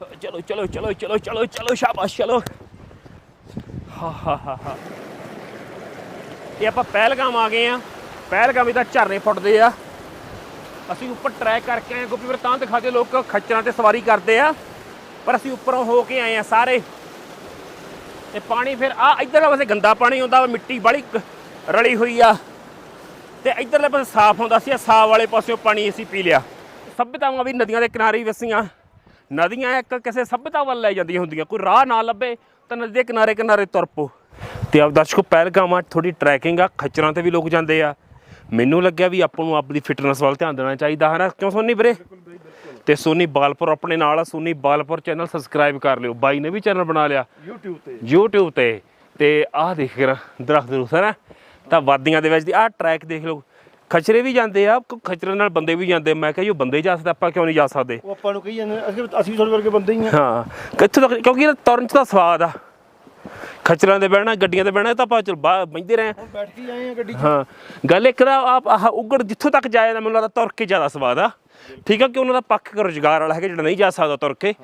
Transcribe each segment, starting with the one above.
ਚਲੋ ਚਲੋ ਚਲੋ ਚਲੋ ਚਲੋ ਚਲੋ, ਸ਼ਾਬਾਸ਼, ਚਲੋ। ਹਾ ਹਾ ਹਾ ਹਾ। ਇਹ ਆਪਾਂ ਪਹਿਲਗਾਮ ਆ ਗਏ ਆ। ਪਹਿਲਗਾਮ ਵੀ ਝਰਨੇ ਫੁੱਟਦੇ ਆ। ਅਸੀਂ ਉੱਪਰ ਟਰੈਕ ਕਰਕੇ ਆਏ ਗੋਪੀ ਵੀਰ, ਤਾਂ ਦਿਖਾ ਦੇ ਲੋਕ ਖੱਚਰਾਂ ਤੇ ਸਵਾਰੀ ਕਰਦੇ ਆ। ਪਰ ਅਸੀਂ ਉੱਪਰੋਂ ਹੋ ਕੇ ਆਏ ਆ ਸਾਰੇ। ਤੇ ਪਾਣੀ ਫਿਰ, ਆ ਇਧਰਲੇ ਪਾਸੇ ਗੰਦਾ ਪਾਣੀ ਆਉਂਦਾ ਵਾ, ਮਿੱਟੀ ਬੜੀ ਰਲੀ ਹੋਈ ਆ। ਤੇ ਇਧਰਲੇ ਪਾਸੇ ਸਾਫ਼ ਹੁੰਦਾ ਸੀ, ਆ ਸਾਫ਼ ਵਾਲੇ ਪਾਸਿਓਂ ਪਾਣੀ ਅਸੀਂ ਪੀ ਲਿਆ। ਸਭਿਤਾਵਾਂ ਵੀ ਨਦੀਆਂ ਦੇ ਕਿਨਾਰੇ ਹੀ ਵਸੀਆਂ। ਨਦੀਆਂ ਇੱਕ ਕਿਸੇ ਸਭਿਤਾ ਵੱਲ ਲੈ ਜਾਂਦੀਆਂ ਹੁੰਦੀਆਂ। ਕੋਈ ਰਾਹ ਨਾ ਲੱਭੇ ਤਾਂ ਨਦੀ ਦੇ ਕਿਨਾਰੇ ਕਿਨਾਰੇ ਤੁਰ ਪੋ ਤੇ ਆਪ ਦਰਸ਼ਕੋ ਪਹਿਲਗਾਮਾਂ ਥੋੜੀ ਟਰੈਕਿੰਗ ਆ ਖੱਚਰਾਂ ਤੇ ਵੀ ਲੋਕ ਜਾਂਦੇ ਆ। ਮੈਨੂੰ ਲੱਗਿਆ ਵੀ ਆਪਾਂ ਨੂੰ ਆਪਣੀ ਫਿਟਨੈਸ ਵੱਲ ਧਿਆਨ ਦੇਣਾ ਚਾਹੀਦਾ ਹੈ ਨਾ। ਕਿਉਂ ਸੋਨੀ ਵੀਰੇ? ਤੇ ਸੋਨੀ ਬਾਲਪੁਰ ਆਪਣੇ ਨਾਲ ਆ। ਸੋਨੀ ਬਾਲਪੁਰ ਚੈਨਲ ਸਬਸਕ੍ਰਾਈਬ ਕਰ ਲਿਓ। ਬਾਈ ਨੇ ਵੀ ਚੈਨਲ ਬਣਾ ਲਿਆ। YouTube ਤੇ। YouTube ਤੇ। ਤੇ ਆਹ ਦੇਖ ਕਰ ਦਰਖਤ ਰੁੱਖ ਹੈ ਨਾ। ਤਾਂ ਵਾਦੀਆਂ ਦੇ ਵਿੱਚ ਦੀ ਆਹ ਟਰੈਕ ਦੇਖ ਲਓ। ਖਚਰੇ ਵੀ ਜਾਂਦੇ ਆ ਖਚਰੇ ਨਾਲ ਬੰਦੇ ਵੀ ਜਾਂਦੇ ਮੈਂ ਕਿਹਾ ਜੋ ਬੰਦੇ ਜਾ ਸਕਦੇ ਆਪਾਂ ਕਿਉਂ ਨਹੀਂ ਜਾ ਸਕਦੇ? ਉਹ ਆਪਾਂ ਨੂੰ ਕਹੀ ਜਾਂਦੇ ਨੇ, ਅਸੀਂ ਅਸੀਂ ਤੁਹਾਡੇ ਵਰਗੇ ਬੰਦੇ ਹੀ ਆ। ਹਾਂ। ਕਿੱਥੋਂ ਤੱਕ ਕਿਉਂਕਿ ਇਹ ਤੁਰਨ ਚ ਤਾਂ ਸਵਾਦ ਆ। ਖਚਰਾਂ ਦੇ ਬਹਿਣਾ ਗੱਡੀਆਂ ਤੇ ਬਹਿਣਾ ਇਹ ਤਾਂ ਆਪਾਂ ਚਲ ਬੈਠਦੇ ਰਹੇ ਹੁਣ ਬੈਠ ਕੇ ਹੀ ਆਏ ਆ ਗੱਡੀ 'ਚ। ਹਾਂ। ਗੱਲ ਇੱਕ ਦਾ ਆਪ ਆਹ ਉਗੜ ਜਿੱਥੋਂ ਤੱਕ ਜਾਏ ਤਾਂ ਮੈਨੂੰ ਲੱਗਦਾ ਤੁਰ ਕੇ ਜ਼ਿਆਦਾ ਸਵਾਦ ਆ। ਠੀਕ ਆ ਕਿ ਉਹਨਾਂ ਦਾ ਪੱਖ ਰੁਜ਼ਗਾਰ ਵਾਲਾ ਹੈਗਾ ਜਿਹੜਾ ਨਹੀਂ ਜਾ ਸਕਦਾ ਤੁਰ ਕੇ।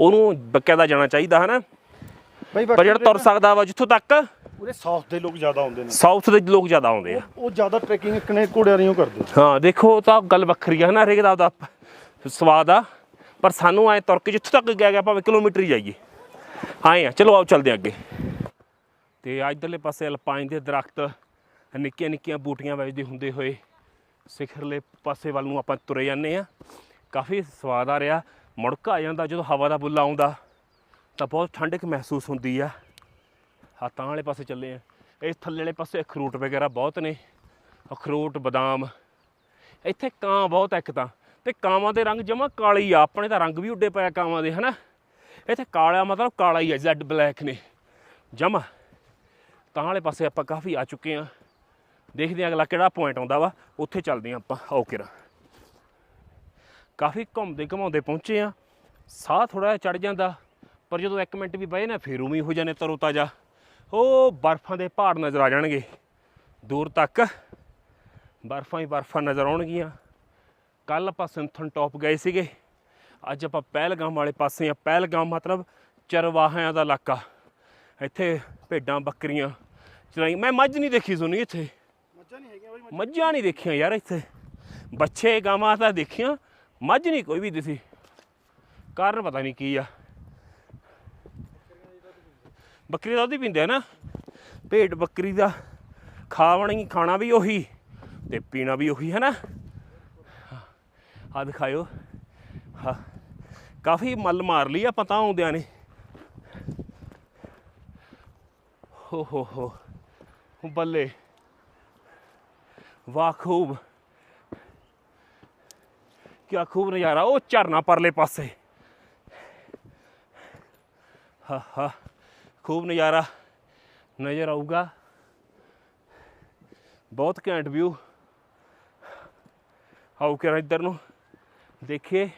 ਉਹਨੂੰ ਬਕਾਇਦਾ ਜਾਣਾ ਚਾਹੀਦਾ ਹੈ ਨਾ ਬਈ ਪਰ ਜਿਹੜਾ ਤੁਰ ਸਕਦਾ ਵਾ ਜਿੱਥੋਂ ਤੱਕ ਪੂਰੇ ਸਾਊਥ ਦੇ ਲੋਕ ਜ਼ਿਆਦਾ ਆਉਂਦੇ ਨੇ। ਸਾਊਥ ਦੇ ਲੋਕ ਜ਼ਿਆਦਾ ਆਉਂਦੇ ਆ। ਉਹ ਜ਼ਿਆਦਾ ਟਰੈਕਿੰਗ ਕਨੇ ਘੋੜਿਆਂ ਨਹੀਂ ਕਰਦੇ ਹਾਂ ਦੇਖੋ ਤਾਂ ਗੱਲ ਵੱਖਰੀ ਆ ਨਾ ਹਰੇਕ ਦਾ ਆਪਦਾ ਸਵਾਦ ਆ। ਪਰ ਸਾਨੂੰ ਐ ਤੁਰ ਕੇ ਜਿੱਥੋਂ ਤੱਕ ਗਿਆ ਗਿਆ ਭਾਵੇਂ ਕਿਲੋਮੀਟਰ ਹੀ ਜਾਈਏ। ਆਏ ਆ ਚਲੋ ਆਓ ਚੱਲਦੇ ਹਾਂ ਅੱਗੇ। ਤੇ ਇੱਧਰਲੇ ਪਾਸੇ ਅਲਪਾਈਨ ਦੇ ਦਰਖਤ ਨਿੱਕੀਆਂ ਨਿੱਕੀਆਂ ਬੂਟੀਆਂ ਵੱਜਦੇ ਹੁੰਦੇ ਹੋਏ ਸਿਖਰਲੇ ਪਾਸੇ ਵੱਲ ਨੂੰ ਆਪਾਂ ਤੁਰੇ ਜਾਂਦੇ ਆ। ਕਾਫੀ ਸਵਾਦ ਆ ਰਿਹਾ। ਮੁੜਕਾ ਆ ਜਾਂਦਾ ਜਦੋਂ ਹਵਾ ਦਾ ਬੁੱਲਾ ਆਉਂਦਾ ਤਾਂ ਬਹੁਤ ਠੰਡਕ ਮਹਿਸੂਸ ਹੁੰਦੀ ਆ। ਹੱਥਾਂ ਵਾਲੇ ਪਾਸੇ ਚੱਲੇ ਆ। ਇਸ ਥੱਲੇ ਵਾਲੇ ਪਾਸੇ ਅਖਰੋਟ ਵਗੈਰਾ ਬਹੁਤ ਨੇ। ਅਖਰੋਟ, ਬਦਾਮ। ਇੱਥੇ ਕਾਂ ਬਹੁਤ ਇੱਕ ਤਾਂ। ਤੇ ਕਾਵਾਂ ਦੇ ਰੰਗ ਜਮਾ ਹੀ ਆ। ਆਪਣੇ ਤਾਂ ਰੰਗ ਵੀ ਉੱਡੇ ਪਿਆ ਕਾਵਾਂ ਦੇ, ਹਨਾ? ਇੱਥੇ ਕਾਲਾ ਮਤਲਬ ਕਾਲਾ ਹੀ ਆ ਜੈਡ ਬਲੈਕ ਨੇ। ਜਮਾ। ਤਾਂ ਵਾਲੇ ਪਾਸੇ ਆਪਾਂ ਕਾਫੀ ਆ ਚੁੱਕੇ ਆ। ਦੇਖਦੇ ਆ ਅਗਲਾ ਕਿਹੜਾ ਪੁਆਇੰਟ ਆਉਂਦਾ ਵਾ। ਉੱਥੇ ਚੱਲਦੇ ਆ ਆਪਾਂ। ਆਓ ਕਿਰਾ ਕਾਫੀ ਘੁੰਮਦੇ ਘਮਾਉਂਦੇ ਪਹੁੰਚੇ ਆ। ਸਾਹ ਥੋੜਾ ਜਿਹਾ ਚੜ ਜਾਂਦਾ। ਪਰ ਜਦੋਂ 1 ਮਿੰਟ ਵੀ ਬਏ ਨਾ ਫੇਰ ਉਵੇਂ ਹੋ ਜਾਣੇ ਤਰੋ ਤਾਜਾ ਉਹ ਬਰਫਾਂ ਦੇ ਪਹਾੜ ਨਜ਼ਰ ਆ ਜਾਣਗੇ। ਦੂਰ ਤੱਕ ਬਰਫਾਂ ਹੀ ਬਰਫਾਂ ਨਜ਼ਰ ਆਉਣਗੀਆਂ। ਕੱਲ ਆਪਾਂ ਸਿੰਥਨ ਟੌਪ ਗਏ ਸੀਗੇ। ਅੱਜ ਆਪਾਂ ਪਹਿਲਗਾਮ ਵਾਲੇ ਪਾਸੇ ਆ। ਪਹਿਲਗਾਮ ਮਤਲਬ ਚਰਵਾਹਿਆਂ ਦਾ ਇਲਾਕਾ। ਇੱਥੇ ਭੇਡਾਂ ਬੱਕਰੀਆਂ ਚਰਾਈ ਮੈਂ ਮੱਝ ਨਹੀਂ ਦੇਖੀ ਸੁਣੀ ਇੱਥੇ। ਮੱਝਾਂ ਨਹੀਂ ਹੈਗੀਆਂ ਬਈ ਮੱਝਾਂ ਨਹੀਂ ਦੇਖੀਆਂ ਯਾਰ ਇੱਥੇ। ਬੱਚੇ ਗਾਵਾਂ ਤਾਂ ਦੇਖੀਆਂ। ਮੱਝ ਨਹੀਂ ਕੋਈ ਵੀ ਦਿਸੀ। ਕਾਰਨ ਪਤਾ ਨਹੀਂ ਕੀ ਆ। ਬੱਕਰੀ ਦਾ ਦੁੱਧ ਹੀ ਪੀਂਦੇ ਆ ਨਾ। ਭੇਡ ਬੱਕਰੀ ਦਾ ਖਾਵਣੀ, ਖਾਣਾ ਵੀ ਉਹੀ ਤੇ ਪੀਣਾ ਵੀ ਉਹੀ, ਹੈ ਨਾ। ਆ ਦਿਖਾਇਓ। ਹਾਂ ਕਾਫੀ ਮੱਲ ਮਾਰ ਲਈ ਆਪਾਂ ਤਾਂ ਆਉਂਦਿਆਂ ਨੇ। ਹੋ ਹੋ ਹੋ। ਹੋ ਬੱਲੇ। ਵਾਹ, ਖੂਬ। ਕੀ ਖੂਬ ਨਜ਼ਾਰਾ। ਉਹ ਝਰਨਾ ਪਰਲੇ ਪਾਸੇ। ਹਾ ਹਾ। ਖੂਬ ਨਜ਼ਾਰਾ ਨਜ਼ਰ ਆਊਗਾ। ਬਹੁਤ ਘੈਂਟ ਵਿਊ ਆਓ ਕਿ ਇੱਧਰ ਨੂੰ ਦੇਖੀਏ।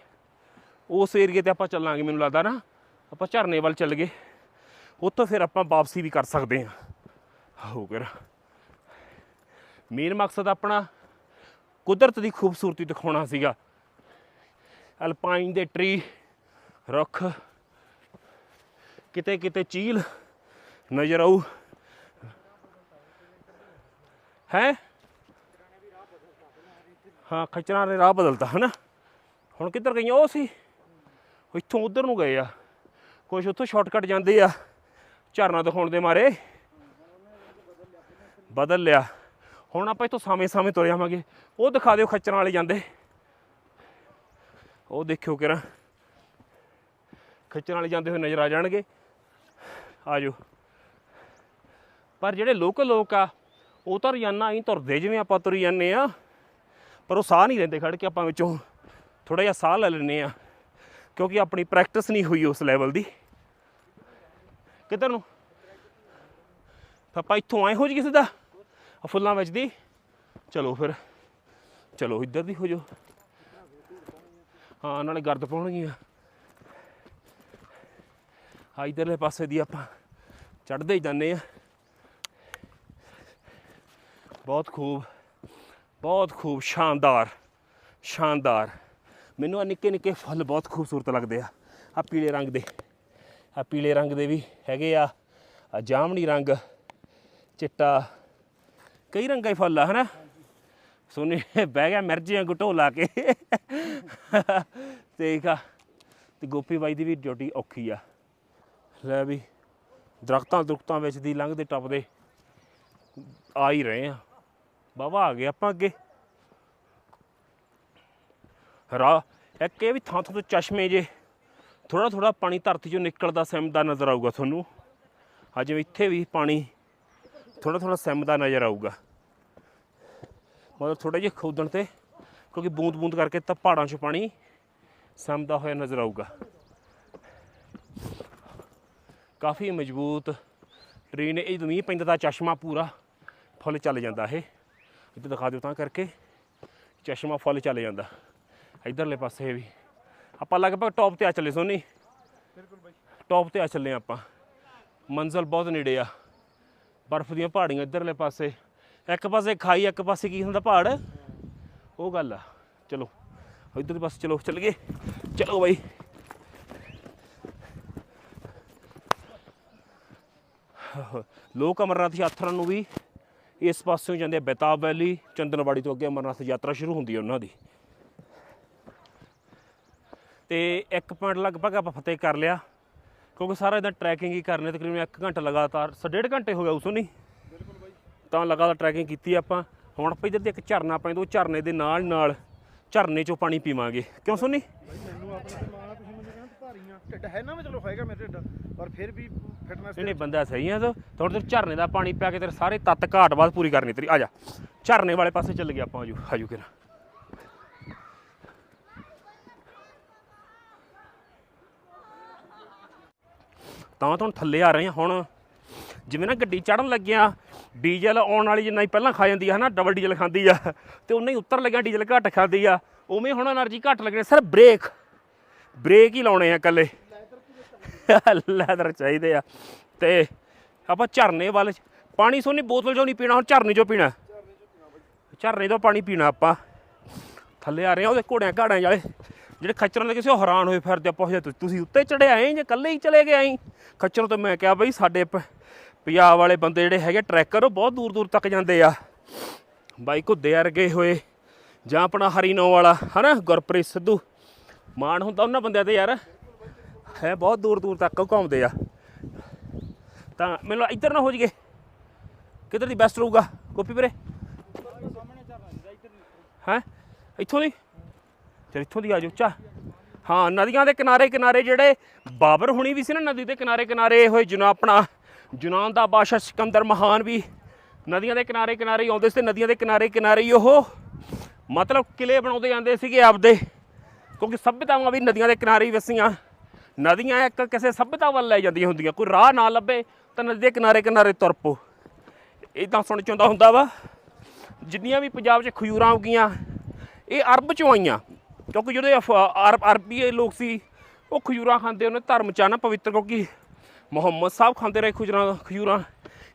ਉਸ ਏਰੀਏ ਤੇ ਆਪਾਂ ਚੱਲਾਂਗੇ ਮੈਨੂੰ ਲੱਗਦਾ ਨਾ। ਆਪਾਂ ਝਰਨੇ ਵੱਲ ਚੱਲ ਗਏ। ਉੱਥੋਂ ਫਿਰ ਆਪਾਂ ਵਾਪਸੀ ਵੀ ਕਰ ਸਕਦੇ ਹਾਂ। ਹੋ ਕਰ। ਮੇਨ ਮਕਸਦ ਆਪਣਾ ਕੁਦਰਤ ਦੀ ਖੂਬਸੂਰਤੀ ਦਿਖਾਉਣਾ ਸੀਗਾ। ਅਲਪਾਈਨ ਦੇ ਟਰੀ ਰੁੱਖ। ਕਿਤੇ ਕਿਤੇ ਚੀਲ ਨਜ਼ਰ ਆਊ। ਹੈ? ਹਾਂ, ਖਚਰਾਂ ਨੇ ਰਾਹ ਬਦਲਤਾ, ਹਨਾ? ਹੁਣ ਕਿੱਧਰ ਗਈਆਂ? ਉਹ ਸੀ। ਇੱਥੋਂ ਉਧਰ ਨੂੰ ਗਏ ਆ। ਕੁਝ ਉੱਥੋਂ ਸ਼ਾਰਟਕਟ ਜਾਂਦੇ ਆ। ਝਰਨਾ ਦਿਖਾਉਣ ਦੇ ਮਾਰੇ। ਬਦਲ ਲਿਆ। ਹੁਣ ਆਪਾਂ ਇੱਥੋਂ ਸਮੇਂ ਸਮੇਂ ਤੁਰ ਜਾਵਾਂਗੇ ਉਹ ਦਿਖਾ ਦਿਓ ਖੱਚਰਾਂ ਵਾਲੇ ਜਾਂਦੇ। ਉਹ ਦੇਖਿਓ ਕਿਰਾ ਖੱਚਰਾਂ ਵਾਲੇ ਜਾਂਦੇ ਹੋਏ ਨਜ਼ਰ ਆ ਜਾਣਗੇ। ਆ ਜਾਓ ਪਰ ਜਿਹੜੇ ਲੋਕਲ ਲੋਕ ਆ, ਉਹ ਤਾਂ ਰੋਜ਼ਾਨਾ ਹੀ ਤੁਰਦੇ ਜਿਵੇਂ ਆਪਾਂ ਤੁਰ ਜਾਂਦੇ ਆ, ਪਰ ਉਹ ਸਾਹ ਨਹੀਂ ਲੈਂਦੇ ਖੜ ਕੇ ਆਪਾਂ ਵਿੱਚੋਂ। ਥੋੜਾ ਜਿਹਾ ਸਾਹ ਲੈ ਲੈਂਦੇ ਆ, ਕਿਉਂਕਿ ਆਪਣੀ ਪ੍ਰੈਕਟਿਸ ਨਹੀਂ ਹੋਈ ਉਸ ਲੈਵਲ ਦੀ। ਕਿੱਧਰ ਨੂੰ? ਤਾਂ ਆਪਾਂ ਇੱਥੋਂ ਆਏ ਹੋ ਜੀ ਕਿਸੇ ਦਾ? ਫੁੱਲਾਂ ਵਿੱਚ ਦੀ? ਚਲੋ ਫਿਰ। ਚਲੋ, ਇੱਧਰ ਦੀ ਹੋ ਜਾਓ। ਹਾਂ, ਨਾਲੇ ਗਰਦ ਪਾਉਣਗੀਆਂ। ਆ ਇਧਰਲੇ ਪਾਸੇ ਦੀ ਆਪਾਂ ਚੜਦੇ ਹੀ ਜਾਂਦੇ ਆ ਬਹੁਤ ਖੂਬ ਬਹੁਤ ਖੂਬ, ਸ਼ਾਨਦਾਰ ਸ਼ਾਨਦਾਰ। ਮੈਨੂੰ ਆ ਨਿੱਕੇ ਨਿੱਕੇ ਫੁੱਲ ਬਹੁਤ ਖੂਬਸੂਰਤ ਲੱਗਦੇ ਆ। ਆ ਪੀਲੇ ਰੰਗ ਦੇ ਆ ਪੀਲੇ ਰੰਗ ਦੇ ਵੀ ਹੈਗੇ ਆ। ਆ ਜਾਮਣੀ ਰੰਗ, ਚਿੱਟਾ, ਕਈ ਰੰਗਾਂ ਦੇ ਫੁੱਲ ਆ, ਹਨਾ? ਸੋਨੇ, ਬਹਿ ਗਿਆ ਮਿਰਜੀਆਂ ਘਟੋ ਲਾ ਕੇ। ਠੀਕ ਆ, ਤੇ ਗੋਪੀ ਬਾਈ ਦੀ ਵੀ ਡਿਊਟੀ ਔਖੀ ਆ। ਲੈ ਵੀ ਦਰਖਤਾਂ ਦੁਰਖਤਾਂ ਵਿੱਚ ਦੀ ਲੰਘਦੇ ਟੱਪਦੇ ਆ ਹੀ ਰਹੇ ਆ ਬਾਬਾ ਆ ਗਏ ਆਪਾਂ ਅੱਗੇ। ਰਾ ਇੱਕ ਇਹ ਵੀ ਥਾਂ ਥਾਂ ਤੋਂ ਚਸ਼ਮੇ ਜੇ ਥੋੜਾ ਥੋੜਾ ਪਾਣੀ ਧਰਤੀ ਚੋਂ ਨਿਕਲਦਾ ਸਿਮਦਾ ਨਜ਼ਰ ਆਊਗਾ ਤੁਹਾਨੂੰ। ਆ ਜਿਵੇਂ ਇੱਥੇ ਵੀ ਪਾਣੀ ਥੋੜਾ ਥੋੜਾ ਸਿਮਦਾ ਨਜ਼ਰ ਆਊਗਾ। ਮਤਲਬ ਥੋੜੇ ਜਿਹਾ ਖੋਦਣ ਤੇ ਕਿਉਂਕਿ ਬੂੰਦ ਬੂੰਦ ਕਰਕੇ ਤਾਂ ਪਹਾੜਾਂ 'ਚੋਂ ਪਾਣੀ ਸਿਮਦਾ ਹੋਇਆ ਨਜ਼ਰ ਆਊਗਾ। ਕਾਫੀ ਮਜ਼ਬੂਤ ਟ੍ਰੇਨ ਇਹ ਜਦੋਂ ਮੀਂਹ ਪੈਂਦਾ ਤਾਂ ਚਸ਼ਮਾ ਪੂਰਾ ਫੁੱਲ ਚੱਲ ਜਾਂਦਾ ਇਹ। ਇੱਥੇ ਦਿਖਾ ਦਿਓ ਤਾਂ ਕਰਕੇ ਚਸ਼ਮਾ ਫੁੱਲ ਚੱਲ ਜਾਂਦਾ। ਇਧਰਲੇ ਪਾਸੇ ਵੀ। ਆਪਾਂ ਲਗਭਗ ਟੌਪ ਤੇ ਆ ਚੱਲੇ ਸੋਨੀ। ਬਿਲਕੁਲ ਬਾਈ। ਟੌਪ ਤੇ ਆ ਚੱਲੇ ਆਪਾਂ। ਮੰਜ਼ਲ ਬਹੁਤ ਨੇੜੇ ਆ। ਬਰਫ਼ ਦੀਆਂ ਪਹਾੜੀਆਂ ਇਧਰਲੇ ਪਾਸੇ। ਇੱਕ ਪਾਸੇ ਖਾਈ ਇੱਕ ਪਾਸੇ ਕੀ ਹੁੰਦਾ ਪਹਾੜ? ਉਹ ਗੱਲ ਆ। ਚਲੋ ਇਧਰਲੇ ਪਾਸੇ ਚਲੋ ਚੱਲ ਗਏ। ਚਲੋ ਬਾਈ। ਲੋਕ ਅਮਰਨਾਥ ਯਾਤਰਾ ਨੂੰ ਵੀ ਇਸ ਪਾਸਿਓਂ ਜਾਂਦੇ ਬੇਤਾਬ ਵੈਲੀ ਚੰਦਨਵਾੜੀ ਤੋਂ ਅੱਗੇ ਅਮਰਨਾਥ ਯਾਤਰਾ ਸ਼ੁਰੂ ਹੁੰਦੀ ਹੈ ਉਹਨਾਂ ਦੀ। ਤੇ ਇੱਕ ਪੁਆਇੰਟ ਲਗਭਗ ਆਪਾਂ ਫਤਿਹ ਕਰ ਲਿਆ ਕਿਉਂਕਿ ਸਾਰਾ ਇਹਦਾ ਟਰੈਕਿੰਗ ਹੀ ਕਰਨੇ ਤਕਰੀਬਨ 1 ਘੰਟਾ ਲਗਾਤਾਰ ਡੇਢ ਘੰਟੇ ਹੋ ਗਿਆ ਉਸੋਂ ਨਹੀਂ? ਬਿਲਕੁਲ ਬਾਈ। ਤਾਂ ਲਗਾਤਾਰ ਟਰੈਕਿੰਗ ਕੀਤੀ ਆਪਾਂ। ਹੁਣ ਆਪਾਂ ਇੱਧਰ ਦੀ ਇੱਕ ਝਰਨਾ ਪੈਂਦਾ ਉਹ ਝਰਨੇ ਦੇ ਨਾਲ ਨਾਲ ਝਰਨੇ ਚੋਂ ਪਾਣੀ ਪੀਵਾਂਗੇ। ਕਿਉਂ ਸੋਨੀ? ਬਾਈ ਮੈਨੂੰ ਆਪਣੇ ਸਹੀ ਢਿੱਡ ਹੈ ਨਾ ਮੈਂ ਚਲੋ ਹੋਏਗਾ ਮੇਰੇ ਢਿੱਡ ਪਰ ਫਿਰ ਵੀ ਫਿਟਨੈਸ ਨਹੀਂ ਨਹੀਂ ਬੰਦਾ ਸਹੀ ਆ ਤੋ ਥੋੜੇ ਤੇ ਝਰਨੇ ਦਾ ਪਾਣੀ ਪਿਆ ਕੇ ਤੇਰੇ ਸਾਰੇ ਤੱਤ ਘਾਟ ਬਾਅਦ ਪੂਰੀ ਕਰਨੀ ਤੇਰੀ। ਆ ਜਾ। ਝਰਨੇ ਵਾਲੇ ਪਾਸੇ ਚੱਲ ਗਿਆ ਆਪਾਂ ਆਜੂ ਆਜੂ ਕਿਰਾ ਤਾਂ ਤਾਂ ਥੱਲੇ ਆ ਰਹੇ ਆ ਹੁਣ ਜਿਵੇਂ ਨਾ ਗੱਡੀ ਚੜਨ ਲੱਗਿਆ ਡੀਜ਼ਲ ਆਉਣ ਵਾਲੀ ਜਿੰਨਾ ਹੀ ਪਹਿਲਾਂ ਖਾ ਜਾਂਦੀ ਹੈ ਨਾ ਡਬਲ ਡੀਜ਼ਲ ਖਾਂਦੀ ਆ ਤੇ ਉਨਾ ਹੀ ਉੱਤਰ ਲੱਗਿਆ ਡੀਜ਼ਲ ਘੱਟ ਖਾਂਦੀ ਆ ਉਵੇਂ ਹੁਣ એનર્ਜੀ ਘੱਟ ਲੱਗ ਰਹੀ ਸਿਰ ਬ੍ਰੇਕ ਬ੍ਰੇਕ ਹੀ ਲਾਉਣੇ ਆ ਇਕੱਲੇ। ਲੈਦਰ ਚਾਹੀਦੇ ਆ। ਤੇ ਆਪਾਂ ਝਰਨੇ ਵੱਲ ਪਾਣੀ ਸੋਨੀ ਬੋਤਲ ਚੋਂ ਨਹੀਂ ਪੀਣਾ, ਹੁਣ ਝਰਨੇ ਚੋਂ ਪੀਣਾ। ਝਰਨੇ ਤੋਂ ਪਾਣੀ ਪੀਣਾ ਆਪਾਂ। ਥੱਲੇ ਆ ਰਹੇ ਆ ਉਹਦੇ ਘੋੜਿਆਂ ਘਾੜਿਆਂ ਵਾਲੇ, ਜਿਹੜੇ ਖੱਚਰਾਂ ਦੇ ਕਿਸੇ ਉਹ ਹੈਰਾਨ ਹੋਏ ਫਿਰਦੇ ਆਪਾਂ ਪੁੱਛਿਆ ਤੁਸੀਂ- ਉੱਤੇ ਚੜੇ ਆਏ ਜੇ ਇਕੱਲੇ ਹੀ ਚਲੇ ਗਏ ਆਈ ਖੱਚਰ ਤੋਂ ਮੈਂ ਕਿਹਾ ਬਈ ਸਾਡੇ ਪ- ਪੰਜਾਬ ਵਾਲੇ ਬੰਦੇ ਜਿਹੜੇ ਹੈਗੇ ਟਰੈਕਰ, ਉਹ ਬਹੁਤ ਦੂਰ ਦੂਰ ਤੱਕ ਜਾਂਦੇ ਆ। ਬਾਈ ਘੁੱਦੇ ਵਰਗੇ ਹੋਏ, ਜਾਂ ਆਪਣਾ ਹਰੀਨੋ ਵਾਲਾ, ਹਨਾ, ਗੁਰਪ੍ਰੀਤ ਸਿੱਧੂ। ਮਾਣ ਹੁੰਦਾ ਉਹਨਾਂ ਬੰਦਿਆਂ ਤੇ ਯਾਰ। ਹੈ, ਬਹੁਤ ਦੂਰ ਦੂਰ ਤੱਕ ਘੁੰਮਦੇ ਆ। ਤਾਂ ਮੈਨੂੰ ਇੱਧਰ ਨਾ ਹੋ ਜਗੇ ਕਿੱਧਰ ਦੀ ਬੈਸਟ ਰਹੂਗਾ? ਗੋਪੀ ਵੀਰੇ? ਹੈ? ਇੱਥੋਂ ਦੀ? ਚਲ ਇੱਥੋਂ ਦੀ ਆ ਜਾਓ ਚਾ ਹਾਂ, ਨਦੀਆਂ ਦੇ ਕਿਨਾਰੇ ਕਿਨਾਰੇ ਜਿਹੜੇ ਬਾਬਰ ਹੁਣੀ ਵੀ ਸੀ ਨਾ, ਨਦੀ ਦੇ ਕਿਨਾਰੇ ਕਿਨਾਰੇ ਹੋਏ ਜੁਨਾ ਆਪਣਾ ਜੁਨਾਨ ਦਾ ਬਾਦਸ਼ਾਹ ਸਿਕੰਦਰ ਮਹਾਨ ਵੀ ਨਦੀਆਂ ਦੇ ਕਿਨਾਰੇ ਕਿਨਾਰੇ ਆਉਂਦੇ ਸੀ ਨਦੀਆਂ ਦੇ ਕਿਨਾਰੇ ਕਿਨਾਰੇ ਹੀ ਉਹ ਮਤਲਬ ਕਿਲੇ ਬਣਾਉਂਦੇ ਜਾਂਦੇ ਸੀਗੇ ਆਪਦੇ। ਕਿਉਂਕਿ ਸਭਿਤਾਵਾਂ ਵੀ ਨਦੀਆਂ ਦੇ ਕਿਨਾਰੇ ਹੀ ਵਸੀਆਂ। ਨਦੀਆਂ ਇੱਕ ਕਿਸੇ ਸਭਿਤਾ ਵੱਲ ਲੈ ਜਾਂਦੀਆਂ ਹੁੰਦੀਆਂ। ਕੋਈ ਰਾਹ ਨਾ ਲੱਭੇ ਤਾਂ ਨਦੀ ਦੇ ਕਿਨਾਰੇ ਕਿਨਾਰੇ ਤੁਰ ਪੋ ਇਦਾਂ ਸੁਣ ਚਾਹੁੰਦਾ ਹੁੰਦਾ ਵਾ, ਜਿੰਨੀਆਂ ਵੀ ਪੰਜਾਬ 'ਚ ਖਜੂਰਾਂ ਉਗੀਆਂ, ਇਹ ਅਰਬ 'ਚੋਂ ਆਈਆਂ। ਕਿਉਂਕਿ ਜਿਹੜੇ ਅਫ- ਅਰਬ, ਅਰਬੀ ਲੋਕ ਸੀ, ਉਹ ਖਜੂਰਾਂ ਖਾਂਦੇ, ਉਹਨੇ ਧਰਮ 'ਚ ਆ ਨਾ ਪਵਿੱਤਰ। ਕਿਉਂਕਿ ਮੁਹੰਮਦ ਸਾਹਿਬ ਖਾਂਦੇ ਰਹੇ ਖਜੂਰਾਂ ਖਜੂਰਾਂ।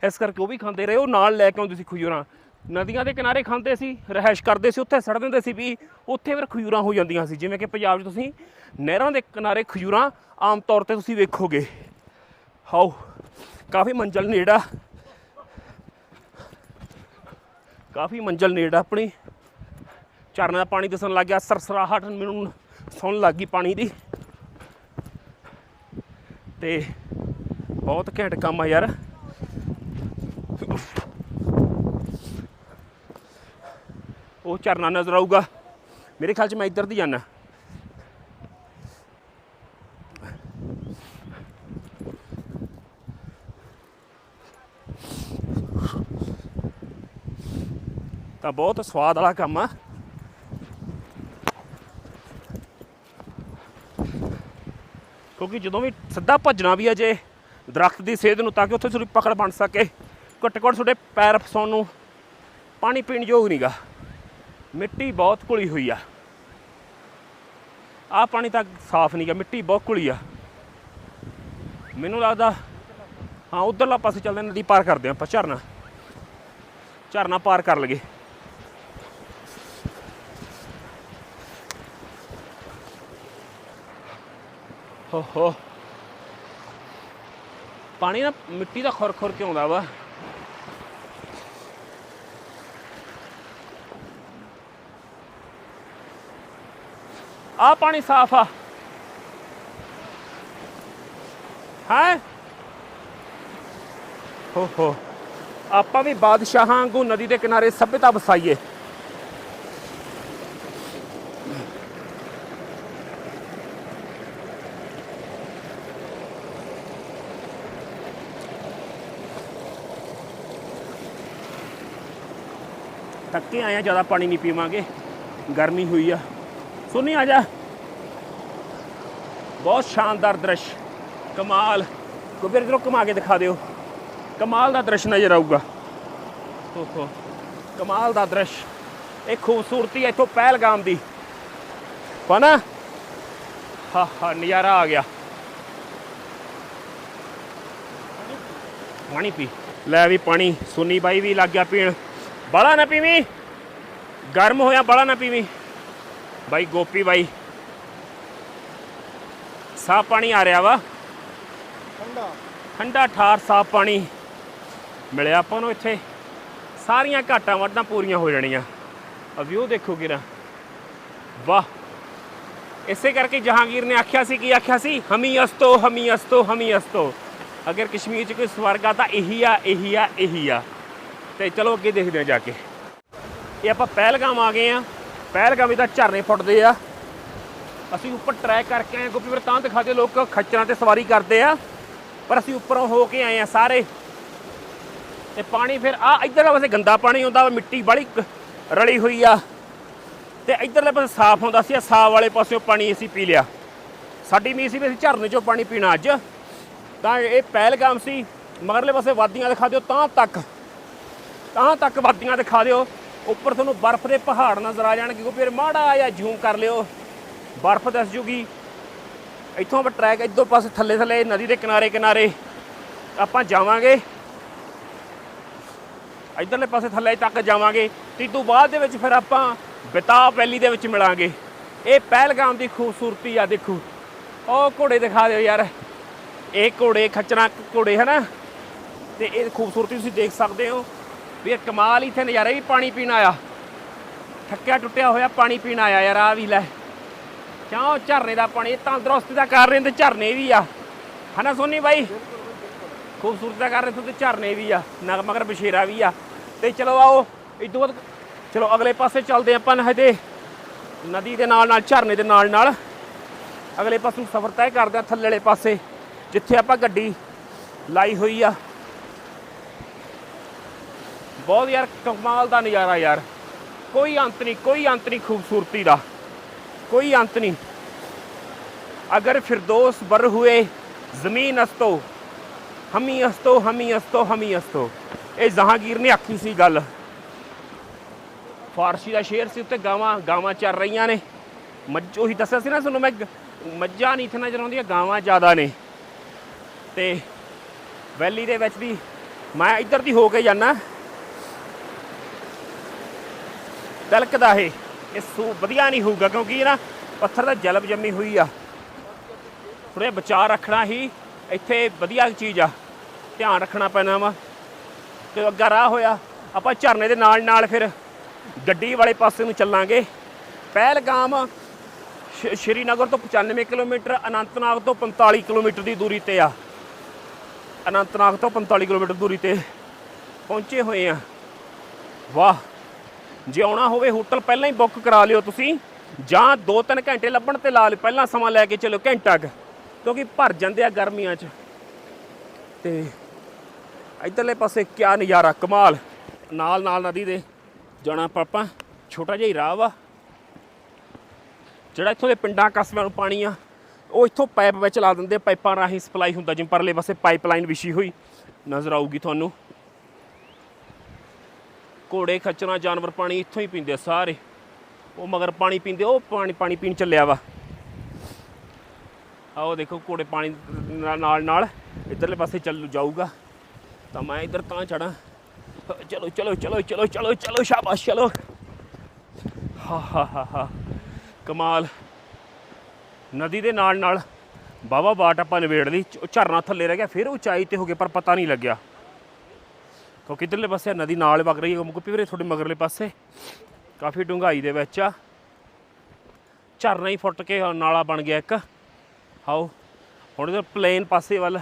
ਇਸ ਕਰਕੇ ਉਹ ਵੀ ਖਾਂਦੇ ਰਹੇ, ਉਹ ਨਾਲ ਲੈ ਕੇ ਆਉਂਦੇ ਸੀ ਖਜੂਰਾਂ। ਨਦੀਆਂ ਦੇ ਕਿਨਾਰੇ ਖਾਂਦੇ ਸੀ ਰਹਿائش ਕਰਦੇ ਸੀ, ਉੱਥੇ ਸੜ ਦਿੰਦੇ ਸੀ ਵੀ ਉੱਥੇ ਫਿਰ ਖਜੂਰਾਂ ਹੋ ਜਾਂਦੀਆਂ ਸੀ। ਜਿਵੇਂ ਕਿ ਪੰਜਾਬ 'ਚ ਤੁਸੀਂ ਨਹਿਰਾਂ ਦੇ ਕਿਨਾਰੇ ਖਜੂਰਾਂ ਆਮ ਤੌਰ ਤੇ ਤੁਸੀਂ ਵੇਖੋਗੇ। ਹਾਓ, ਕਾਫੀ ਮੰਜ਼ਲ ਨੇੜਾ ਕਾਫੀ ਮੰਜ਼ਲ ਨੇੜਾ ਆਪਣੀ। ਝਰਨੇ ਦਾ ਪਾਣੀ ਦਿਸਣ ਲੱਗ ਗਿਆ, ਸਰਸਰਾਹਟ ਮੈਨੂੰ ਸੁਣ ਲੱਗ ਗਈ ਪਾਣੀ ਦੀ। ਤੇ ਬਹੁਤ ਘੈਂਟ ਕੰਮ ਆ ਯਾਰ। ਉਹ ਝਰਨਾ ਨਜ਼ਰ ਆਊਗਾ। ਮੇਰੇ ਖਿਆਲ 'ਚ ਮੈਂ ਇੱਧਰ ਦੀ ਜਾਣਾ ਤਾਂ ਬਹੁਤ ਸਵਾਦ ਵਾਲਾ ਕੰਮ ਆ। ਕਿਉਂਕਿ ਜਦੋਂ ਵੀ ਸਿੱਧਾ ਭੱਜਣਾ ਵੀ ਆ ਜੇ ਦਰਖਤ ਦੀ ਸੇਧ ਨੂੰ, ਤਾਂ ਕਿ ਉੱਥੇ ਤੁਹਾਡੀ ਪਕੜ ਬਣ ਸਕੇ। ਘੱਟੋ ਘੱਟ ਤੁਹਾਡੇ ਪੈਰ ਫਸਾਉਣ ਨੂੰ ਪਾਣੀ ਪੀਣ ਯੋਗ ਨਹੀਂਗਾ ਮਿੱਟੀ ਬਹੁਤ ਘੁਲੀ ਹੋਈ ਆ। ਆਹ ਪਾਣੀ ਤਾਂ ਸਾਫ਼ ਨਹੀਂ ਨਹੀਂਗਾ ਮਿੱਟੀ ਬਹੁਤ ਘੁਲੀ ਆ। ਮੈਨੂੰ ਲੱਗਦਾ, ਹਾਂ, ਉਧਰਲਾ ਪਾਸੇ ਚੱਲਦੇ ਨਦੀ ਪਾਰ ਕਰਦੇ ਹਾਂ ਆਪਾਂ, ਝਰਨਾ। ਝਰਨਾ ਪਾਰ ਕਰ ਲਗੇ ਹੋ ਹੋ। ਪਾਣੀ ਨਾ ਮਿੱਟੀ ਦਾ ਖੁਰ ਖੁਰ ਕੇ ਆਉਂਦਾ ਵਾ। ਆ ਪਾਣੀ ਸਾਫ਼ ਆ। ਹੈ? ਹੋ ਹੋ। ਆਪਾਂ ਵੀ ਬਾਦਸ਼ਾਹਾਂ ਵਾਂਗੂ ਨਦੀ ਦੇ ਕਿਨਾਰੇ ਸਭਿਅਤਾ ਵਸਾਈਏ। ਥੱਕੇ ਆਏ ਆ ਜ਼ਿਆਦਾ ਪਾਣੀ ਨਹੀਂ ਪੀਵਾਂਗੇ। ਗਰਮੀ ਹੋਈ ਆ। ਸੁਣੀ ਆ ਜਾ। ਬਹੁਤ ਸ਼ਾਨਦਾਰ ਦ੍ਰਿਸ਼। ਕਮਾਲ। ਗੁਬਰ ਇਧਰੋਂ ਘੁਮਾ ਕੇ ਦਿਖਾ ਦਿਓ। ਕਮਾਲ ਦਾ ਦ੍ਰਿਸ਼ ਨਜ਼ਰ ਆਊਗਾ। ਓਹੋ। ਕਮਾਲ ਦਾ ਦ੍ਰਿਸ਼। ਇਹ ਖੂਬਸੂਰਤੀ ਇੱਥੋਂ ਪਹਿਲਗਾਮ ਦੀ। ਪਨਾ ਹਾ ਹਾ, ਨਜ਼ਾਰਾ ਆ ਗਿਆ। ਪਾਣੀ ਪੀ। ਲੈ ਵੀ ਪਾਣੀ। ਸੁਨੀ ਬਾਈ ਵੀ ਲੱਗ ਗਿਆ ਪੀਣ। ਬਾਲਾ ਨਾ ਪੀਵੀਂ। ਗਰਮ ਹੋਇਆ ਬਾਲਾ ਨਾ ਪੀਵੀਂ। ਬਾਈ ਗੋਪੀ ਬਾਈ। ਸਾਫ਼ ਪਾਣੀ ਆ ਰਿਹਾ ਵਾ? ਠੰਡਾ। ਠੰਡਾ ਠਾਰ ਸਾਫ਼ ਪਾਣੀ। ਮਿਲਿਆ ਆਪਾਂ ਨੂੰ ਇੱਥੇ। ਸਾਰੀਆਂ ਘਾਟਾਂ ਵੱਡਾਂ ਪੂਰੀਆਂ ਹੋ ਜਾਣੀਆਂ। ਆ ਵਿਊ ਦੇਖੋ ਕਿਰਾ ਵਾਹ। ਇਸੇ ਕਰਕੇ ਜਹਾਂਗੀਰ ਨੇ ਆਖਿਆ ਸੀ ਕੀ ਆਖਿਆ ਸੀ? ਹਮੀ ਅਸਤੋ ਹਮੀ ਅਸਤੋ ਹਮੀ ਅਸਤੋ। ਅਗਰ ਕਸ਼ਮੀਰ 'ਚ ਕੋਈ ਸਵਰਗ ਆ ਤਾਂ ਇਹੀ ਆ ਇਹੀ ਆ ਇਹੀ ਆ। ਤੇ ਚਲੋ ਅੱਗੇ ਦੇਖਦੇ ਹਾਂ ਜਾ ਕੇ। ਇਹ ਆਪਾਂ ਪਹਿਲਗਾਮ ਆ ਗਏ ਆ ਪਹਿਲਗਾਮ ਵੀ ਤਾਂ ਝਰਨੇ ਫੁੱਟਦੇ ਆ। ਅਸੀਂ ਉੱਪਰ ਟਰੈਕ ਕਰਕੇ ਆਏ ਗੋਪੀ ਵੀਰ, ਤਾਂ ਦਿਖਾ ਦੇ ਲੋਕ ਖੱਚਰਾਂ ਤੇ ਸਵਾਰੀ ਕਰਦੇ ਆ। ਪਰ ਅਸੀਂ ਉੱਪਰੋਂ ਹੋ ਕੇ ਆਏ ਆ ਸਾਰੇ। ਤੇ ਪਾਣੀ ਫਿਰ, ਆ ਇਧਰਲੇ ਪਾਸੇ ਗੰਦਾ ਪਾਣੀ ਹੁੰਦਾ ਵਾ, ਮਿੱਟੀ ਬੜੀ ਰਲੀ ਹੋਈ ਆ। ਤੇ ਇਧਰਲੇ ਪਾਸੇ ਸਾਫ਼ ਹੁੰਦਾ ਸੀ ਆ ਸਾਫ਼ ਵਾਲੇ ਪਾਸਿਓਂ ਪਾਣੀ ਅਸੀਂ ਪੀ ਲਿਆ। ਸਾਡੀ ਮੀ ਸੀ ਵੀ ਅਸੀਂ ਝਰਨੇ ਚੋਂ ਪਾਣੀ ਪੀਣਾ ਅੱਜ। ਤਾਂ ਇਹ ਪਹਿਲਗਾਮ ਸੀ। ਮਗਰਲੇ ਪਾਸੇ ਵਾਦੀਆਂ ਦਿਖਾ ਦਿਓ, ਤਾਂ ਤੱਕ। ਤਾਂ ਤੱਕ ਵਾਦੀਆਂ ਦਿਖਾ ਦਿਓ। ਉੱਪਰ ਤੁਹਾਨੂੰ ਬਰਫ਼ ਦੇ ਪਹਾੜ ਨਜ਼ਰ ਆ ਜਾਣਗੇ, ਕਿਉਂਕਿ ਫਿਰ ਮਾੜਾ ਜਿਹਾ ਜ਼ੂਮ ਕਰ ਲਿਓ। ਬਰਫ਼ ਦਿਸ ਜੂਗੀ। ਇੱਥੋਂ ਆਪਾਂ ਟਰੈਕ ਇੱਧਰ ਪਾਸੇ ਥੱਲੇ ਥੱਲੇ, ਨਦੀ ਦੇ ਕਿਨਾਰੇ ਕਿਨਾਰੇ ਆਪਾਂ ਜਾਵਾਂਗੇ। ਇਧਰਲੇ ਪਾਸੇ ਥੱਲੇ ਤੱਕ ਜਾਵਾਂਗੇ। ਤੇ ਤੋਂ ਬਾਅਦ ਦੇ ਵਿੱਚ ਫਿਰ ਆਪਾਂ ਬਿਤਾਬ ਵੈਲੀ ਦੇ ਵਿੱਚ ਮਿਲਾਂਗੇ। ਇਹ ਪਹਿਲਗਾਮ ਦੀ ਖੂਬਸੂਰਤੀ ਆ, ਦੇਖੋ। ਉਹ ਘੋੜੇ ਦਿਖਾ ਦਿਓ ਯਾਰ। ਇਹ ਘੋੜੇ ਖੱਚਰਾਂ ਘੋੜੇ ਹੈ ਨਾ ਤੇ ਇਹ ਖੂਬਸੂਰਤੀ ਤੁਸੀਂ ਦੇਖ ਸਕਦੇ ਹੋ। ਵੀ ਇਹ ਕਮਾਲ ਇੱਥੇ ਨਜ਼ਾਰੇ ਵੀ ਪਾਣੀ ਪੀਣ ਆਇਆ। ਥੱਕਿਆ ਟੁੱਟਿਆ ਹੋਇਆ ਪਾਣੀ ਪੀਣ ਆਇਆ ਯਾਰ ਆ ਵੀ ਲੈ। ਕਿਉਂ ਝਰਨੇ ਦਾ ਪਾਣੀ ਤੰਦਰੁਸਤੀ ਦਾ ਕਾਰਨ ਤੇ ਝਰਨੇ ਵੀ ਆ। ਹਨਾ ਸੋਨੀ ਬਾਈ? ਖੂਬਸੂਰਤ ਦਾ ਕਾਰਨ ਇੱਥੋਂ ਤੇ ਝਰਨੇ ਵੀ ਆ, ਨਗ ਮਗਰ ਬਸ਼ੇਰਾ ਵੀ ਆ। ਤੇ ਚਲੋ ਆਓ ਇਦੋਂ ਬਾਅਦ ਚਲੋ ਅਗਲੇ ਪਾਸੇ ਚੱਲਦੇ ਆਪਾਂ ਨਹਦੇ ਨਦੀ ਦੇ ਨਾਲ ਨਾਲ, ਝਰਨੇ ਦੇ ਨਾਲ ਨਾਲ। ਅਗਲੇ ਪਾਸੇ ਸਫ਼ਰ ਤੈਅ ਕਰਦੇ ਆ ਥੱਲੇ ਵਾਲੇ ਪਾਸੇ, ਜਿੱਥੇ ਆਪਾਂ ਗੱਡੀ ਲਾਈ ਹੋਈ ਆ। ਬਹੁਤ ਯਾਰ, ਕਮਾਲ ਦਾ ਨਜ਼ਾਰਾ ਯਾਰ। ਕੋਈ ਅੰਤ ਨਹੀਂ, ਕੋਈ ਅੰਤ ਨਹੀਂ ਖੂਬਸੂਰਤੀ ਦਾ। ਕੋਈ ਅੰਤ ਨਹੀਂ। ਅਗਰ ਫਿਰਦੌਸ ਬਰ ਹੋਏ, ਜ਼ਮੀਨ ਅਸਤੋ, ਹਮੀ ਅਸਤੋ ਹਮੀ ਅਸਤੋ ਹਮੀ ਅਸਤੋ। ਇਹ ਜ਼ਹਾਂਗੀਰ ਨੇ ਆਖੀ ਸੀ ਗੱਲ। ਫਾਰਸੀ ਦਾ ਸ਼ੇਰ ਸੀ, ਉੱਤੇ ਗਾਵਾਂ ਗਾਵਾਂ ਚੱਲ ਰਹੀਆਂ ਨੇ। ਮੱਝ ਉਹੀ ਦੱਸਿਆ ਸੀ ਨਾ ਤੁਹਾਨੂੰ ਮੈਂ, ਮੱਝਾਂ ਨਹੀਂ ਇਥਨਾ ਚਲਾਉਂਦੀਆਂ ਗਾਵਾਂ ਜ਼ਿਆਦਾ ਨੇ। ਤੇ ਵੈਲੀ ਦੇ ਵਿੱਚ ਵੀ ਮੈਂ ਇੱਧਰ ਦੀ ਹੋ ਕੇ ਜਾਣਾ ਤਿਲਕਦਾ ਇਹ। ਇਹ ਸੂ ਵਧੀਆ ਨਹੀਂ ਹੋਊਗਾ ਕਿਉਂਕਿ ਇਹ ਨਾ ਪੱਥਰ ਦਾ ਜਲਬ ਜੰਮੀ ਹੋਈ ਆ। ਥੋੜਾ ਬਚਾਅ ਰੱਖਣਾ ਹੀ, ਇੱਥੇ ਵਧੀਆ ਚੀਜ਼ ਆ। ਧਿਆਨ ਰੱਖਣਾ ਪੈਣਾ ਵਾ। ਤੇ ਅੱਗਾ ਰਾਹ ਹੋਇਆ, ਆਪਾਂ ਝਰਨੇ ਦੇ ਨਾਲ ਨਾਲ ਫਿਰ ਗੱਡੀ ਵਾਲੇ ਪਾਸੇ ਨੂੰ ਚੱਲਾਂਗੇ। ਪਹਿਲਗਾਮ ਸ਼੍ਰੀਨਗਰ ਤੋਂ 95 ਕਿਲੋਮੀਟਰ, ਅਨੰਤਨਾਗ ਤੋਂ 45 ਕਿਲੋਮੀਟਰ ਦੀ ਦੂਰੀ ਤੇ ਆ। ਅਨੰਤਨਾਗ ਤੋਂ 45 ਕਿਲੋਮੀਟਰ ਦੂਰੀ ਤੇ ਪਹੁੰਚੇ ਹੋਏ ਆ। ਵਾਹ! ਜੇ ਆਉਣਾ ਹੋਵੇ ਹੋਟਲ ਪਹਿਲਾਂ ਹੀ ਬੁੱਕ ਕਰਾ ਲਿਓ ਤੁਸੀਂ, ਜਾਂ 2-3 ਘੰਟੇ ਲੱਭਣ ਤੇ ਲਾ ਲਿਓ, ਪਹਿਲਾਂ ਸਮਾਂ ਲੈ ਕੇ ਚੱਲਿਓ ਘੰਟਾ ਕੁ, ਕਿਉਂਕਿ ਭਰ ਜਾਂਦੇ ਆ ਗਰਮੀਆਂ 'ਚ। ਤੇ ਇਧਰਲੇ ਪਾਸੇ ਕਿਆ ਨਜ਼ਾਰਾ, ਕਮਾਲ। ਨਾਲ ਨਾਲ ਨਦੀ ਦੇ ਜਾਣਾ ਪਾਪਾ ਛੋਟਾ ਜਿਹਾ ਹੀ ਰਾਹ ਵਾ। ਜਿਹੜਾ ਇੱਥੋਂ ਦੇ ਪਿੰਡਾਂ ਕਸਬਿਆਂ ਨੂੰ ਪਾਣੀ ਆ, ਉਹ ਇੱਥੋਂ ਪਾਈਪ ਵਿੱਚ ਲਾ ਦਿੰਦੇ ਪਾਈਪਾਂ ਰਾਹੀਂ ਸਪਲਾਈ ਹੁੰਦਾ, ਜਿਵੇਂ ਪਰਲੇ ਪਾਸੇ ਪਾਈਪਲਾਈਨ ਵਿਛੀ ਹੋਈ, ਨਜ਼ਰ ਆਊਗੀ ਤੁਹਾਨੂੰ। ਘੋੜੇ ਖੱਚਰਾਂ, ਜਾਨਵਰ ਪਾਣੀ ਇੱਥੋਂ ਹੀ ਪੀਂਦੇ ਸਾਰੇ। ਉਹ ਮਗਰ ਪਾਣੀ ਪੀਂਦੇ, ਉਹ ਪਾਣੀ ਪਾਣੀ ਪੀਣ ਚੱਲਿਆ ਵਾ। ਆਓ ਦੇਖੋ ਘੋੜੇ ਪਾਣੀ ਨਾਲ- ਨਾਲ ਇਧਰਲੇ ਪਾਸੇ ਚੱਲ ਜਾਊਗਾ। ਤਾਂ ਮੈਂ ਇਧਰ ਤਾਂ ਚੜਾਂ ਚਲੋ ਚਲੋ ਚਲੋ ਚਲੋ ਚਲੋ ਚਲੋ, ਸ਼ਾਬਾਸ਼, ਚਲੋ। ਹਾ ਹਾ ਹਾ ਹਾ। ਕਮਾਲ। ਨਦੀ ਦੇ ਨਾਲ ਨਾਲ ਬਾਵਾ ਬਾਟ ਆਪਾਂ ਨਿਬੇੜ ਲਈ। ਚ- ਝਰਨਾ ਥੱਲੇ ਰਹਿ ਗਿਆ, ਫਿਰ ਉਚਾਈ ਤੇ ਹੋ ਗਏ, ਪਰ ਪਤਾ ਨਹੀਂ ਲੱਗਿਆ। ਉਹ ਇਧਰਲੇ ਪਾਸੇ ਨਦੀ ਨਾਲ ਵਗ ਰਹੀ ਹੈ ਗੁੱਪੀ ਵੀਰੇ, ਤੁਹਾਡੇ ਮਗਰਲੇ ਪਾਸੇ। ਕਾਫੀ ਡੂੰਘਾਈ ਦੇ ਵਿੱਚ ਆ। ਝਰਨਾ ਹੀ ਫੁੱਟ ਕੇ ਨਾਲਾ ਬਣ ਗਿਆ ਇੱਕ। ਆਓ, ਹੁਣ ਇਧਰ ਪਲੇਨ ਪਾਸੇ ਵੱਲ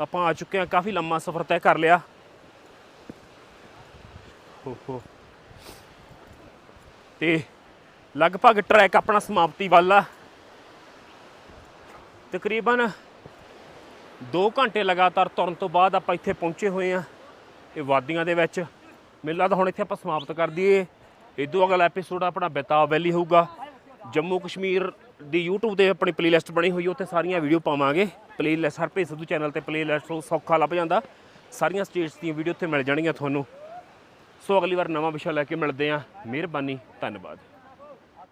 ਆਪਾਂ ਆ ਚੁੱਕੇ ਹਾਂ। ਕਾਫੀ ਲੰਮਾ ਸਫ਼ਰ ਤੈਅ ਕਰ ਲਿਆ। ਹੋ ਹੋ। ਤੇ ਲਗਭਗ ਟਰੈਕ ਆਪਣਾ ਸਮਾਪਤੀ ਵੱਲ ਆ। ਤਕਰੀਬਨ 2 ਘੰਟੇ ਲਗਾਤਾਰ ਤੁਰਨ ਤੋਂ ਬਾਅਦ ਆਪਾਂ ਇੱਥੇ ਪਹੁੰਚੇ ਹੋਏ ਆ ਇਹ ਵਾਦੀਆਂ ਦੇ ਵਿੱਚ। ਮੈਨੂੰ ਲੱਗਦਾ ਹੁਣ ਇੱਥੇ ਆਪਾਂ ਸਮਾਪਤ ਕਰ ਦਈਏ। ਇਦੋਂ ਅਗਲਾ ਐਪੀਸੋਡ ਆਪਣਾ ਬੇਤਾਬ ਵੈਲੀ ਹੋਊਗਾ। ਜੰਮੂ ਕਸ਼ਮੀਰ ਦੀ YouTube ਤੇ ਆਪਣੀ ਪਲੇਲਿਸਟ ਬਣੀ ਹੋਈ ਹੈ ਉੱਥੇ ਸਾਰੀਆਂ ਵੀਡੀਓ ਪਾਵਾਂਗੇ। ਪਲੇਲਿਸਟ ਹਰਪ੍ਰੀਤ ਸਿੱਧੂ ਚੈਨਲ ਤੇ ਪਲੇਲਿਸਟ ਸੌਖਾ ਲੱਭ ਜਾਂਦਾ। ਸਾਰੀਆਂ ਸਟੇਟਸ ਦੀਆਂ ਵੀਡੀਓ ਉੱਥੇ ਮਿਲ ਜਾਣਗੀਆਂ ਤੁਹਾਨੂੰ। ਸੋ ਅਗਲੀ ਵਾਰ ਨਵਾਂ ਵਿਸ਼ਾ ਲੈ ਕੇ ਮਿਲਦੇ ਹਾਂ। ਮਿਹਰਬਾਨੀ, ਧੰਨਵਾਦ।